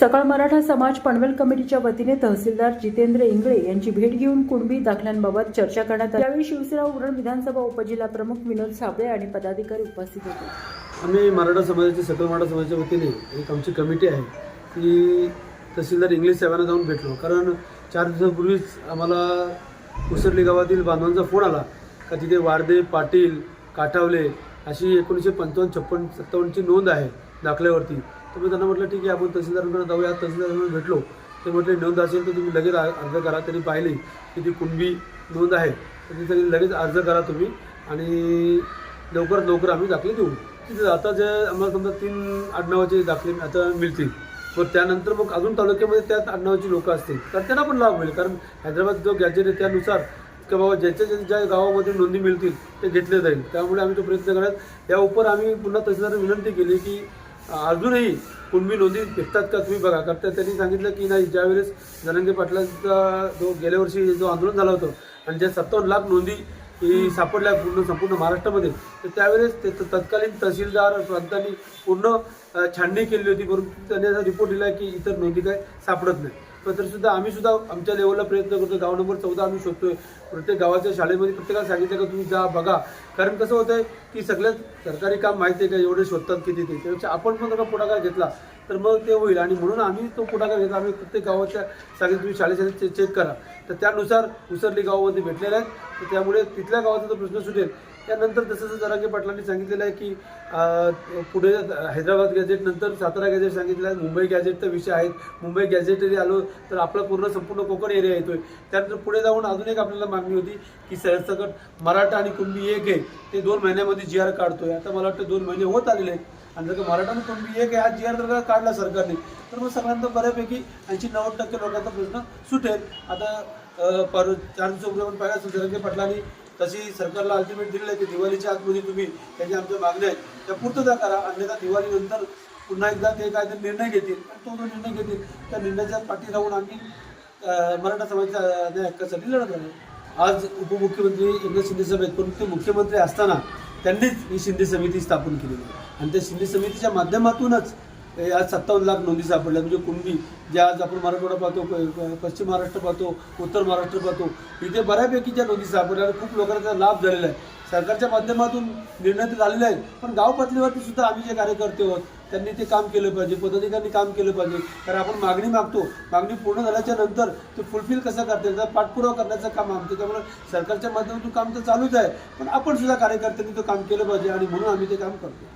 सकाळ मराठा समाज पनवेल कमिटीच्या वतीने तहसीलदार जितेंद्र इंगळे यांची भेट घेऊन कुणबी दाखल्यांबाबत चर्चा करण्यात आली. यावेळी शिवसेना उरण विधानसभा उपजिल्हा प्रमुख विनोद साबळे आणि पदाधिकारी उपस्थित होते. आम्ही मराठा समाजाची सकल मराठा समाजाच्या वतीने एक आमची कमिटी आहे. ती तहसीलदार इंग्लिश साहेबांना जाऊन भेटलो. कारण चार दिवसापूर्वीच आम्हाला उसरली गावातील बांधवांचा फोन आला का तिथे वारदे पाटील काठावले अशी एकोणीसशे पंचावन्न छप्पन सत्तावन्नची नोंद आहे दाखल्यावरती. तर मी त्यांना म्हटलं ठीक आहे आपण तहसीलदारांकडे जाऊया. तहसीलदारांकडे भेटलो. ते म्हटले नोंद असेल तर तुम्ही लगेच आ- अर्ज करा. त्यांनी पाहिली की ती कुणबी नोंद आहे. तर तिथे लगेच अर्ज करा तुम्ही आणि लवकरात लवकर आम्ही दाखले देऊ. तिथे आता जे आम्हाला समजा तीन आडनावाचे दाखले आता मिळतील. मग त्यानंतर मग अजून तालुक्यामध्ये त्यात आडनावाची लोकं असतील. तर त्यांना पण लाभ मिळेल कारण हैदराबाद जो गॅजेट आहे त्यानुसार की बाबा ज्याच्या ज्या ज्या गावामध्ये नोंदी मिळतील ते घेतले जाईल. त्यामुळे आम्ही तो प्रयत्न करत या उपर आम्ही पुन्हा तहसीलदार विनंती केली की अजूनही कुणबी नोंदी भेटतात का तुम्ही बघा. करता त्यांनी सांगितलं की नाही ज्यावेळेस धनंजय पाटलांचा जो गेल्या वर्षी जो आंदोलन झालं होतं आणि ज्या सत्तावन्न लाख नोंदी ही सापडल्या पूर्ण संपूर्ण महाराष्ट्रामध्ये तर त्यावेळेस ते तत्कालीन तहसीलदार प्रांतांनी पूर्ण छाननी केली होती. परंतु त्यांनी असा रिपोर्ट दिला की इतर नोंदी काय सापडत नाही तर सुद्धा आम्ही सुद्धा आमच्या लेवलला प्रयत्न करतो गाव नंबर चौदा आम्ही शोधतोय. प्रत्येक गावाच्या शाळेमध्ये प्रत्येकाला सांगितलं का तुम्ही जा बघा. कारण कसं होतंय की सगळ्यात सरकारी काम माहिती आहे का? एवढे शोधतात किती ते. त्यापेक्षा आपण पण जर का पुढाकार घेतला तर मग ते होईल. आणि म्हणून आम्ही तो पुढाकार घेतला. आम्ही प्रत्येक गावाच्या सांगितलं तुम्ही शाळेच्या चेक करा. तर त्यानुसार उसरली गावामध्ये भेटलेल्या आहेत. तर त्यामुळे तिथल्या गावाचा जो प्रश्न सुटेल त्यानंतर जसं जरागे पाटलांनी सांगितलेलं आहे की पुढे हैदराबाद गॅजेट नंतर सातारा गॅजेट सांगितलं आहे मुंबई गॅजेटचा विषय आहे मुंबई गॅजेट आलो तर आपला पूर्ण संपूर्ण कोकण एरिया येतोय. त्यानंतर पुढे जाऊन अजून एक आपल्याला मागणी होती की सरसकट मराठा आणि कुणबी एक आहे ते दोन महिन्यामध्ये जी आर काढतोय. आता मला वाटतं दोन महिने होत आलेले आहेत. आणि जर का मराठा आणि कुणबी एक आहे हा जी आर जर का काढला सरकारने? तर मग सगळ्यांना बऱ्यापैकी ऐंशी नव्वद टक्के लोकांचा प्रश्न सुटेल. आता पर चार दिवसापूर्वी आपण पाहिलं असेल जरंगे पाटलांनी तशी सरकारला अल्टिमेट दिलेलं आहे की दिवाळीच्या आतमध्ये तुम्ही त्याची आमच्या मागण्या आहेत त्या पूर्तता करा. अन्यथा दिवाळीनंतर पुन्हा एकदा ते काय ते निर्णय घेतील. आणि तो जो निर्णय घेतील त्या निर्णयाच्या पाठी राहून आम्ही मराठा समाजाच्या न्याय हक्कासाठी लढत राहू. आज उपमुख्यमंत्री एकनाथ शिंदे सभेत परंतु मुख्यमंत्री असताना त्यांनीच ही शिंदे समिती स्थापन केलेली आहे. आणि त्या शिंदे समितीच्या माध्यमातूनच आज सत्तावन्न लाख नोंदी सापडल्या. म्हणजे कुणबी जे आज आपण मराठवाडा पाहतो पश्चिम महाराष्ट्र पाहतो उत्तर महाराष्ट्र पाहतो इथे बऱ्यापैकी ज्या नोंदी सापडल्या आणि खूप लोकांना त्याचा लाभ झालेला आहे. सरकारच्या माध्यमातून निर्णय तर झालेले आहेत पण गाव पातळीवरती सुद्धा आम्ही जे कार्यकर्ते आहोत त्यांनी ते काम केलं पाहिजे पदाधिकाऱ्यांनी काम केलं पाहिजे. कारण आपण मागणी मागतो मागणी पूर्ण झाल्याच्यानंतर ते फुलफिल कसं करता येईल त्याचा पाठपुरावा करण्याचं काम आमचं त्यामुळे सरकारच्या माध्यमातून काम तर चालूच आहे पण आपण सुद्धा कार्यकर्त्यांनी ते काम केलं पाहिजे आणि म्हणून आम्ही ते काम करतो.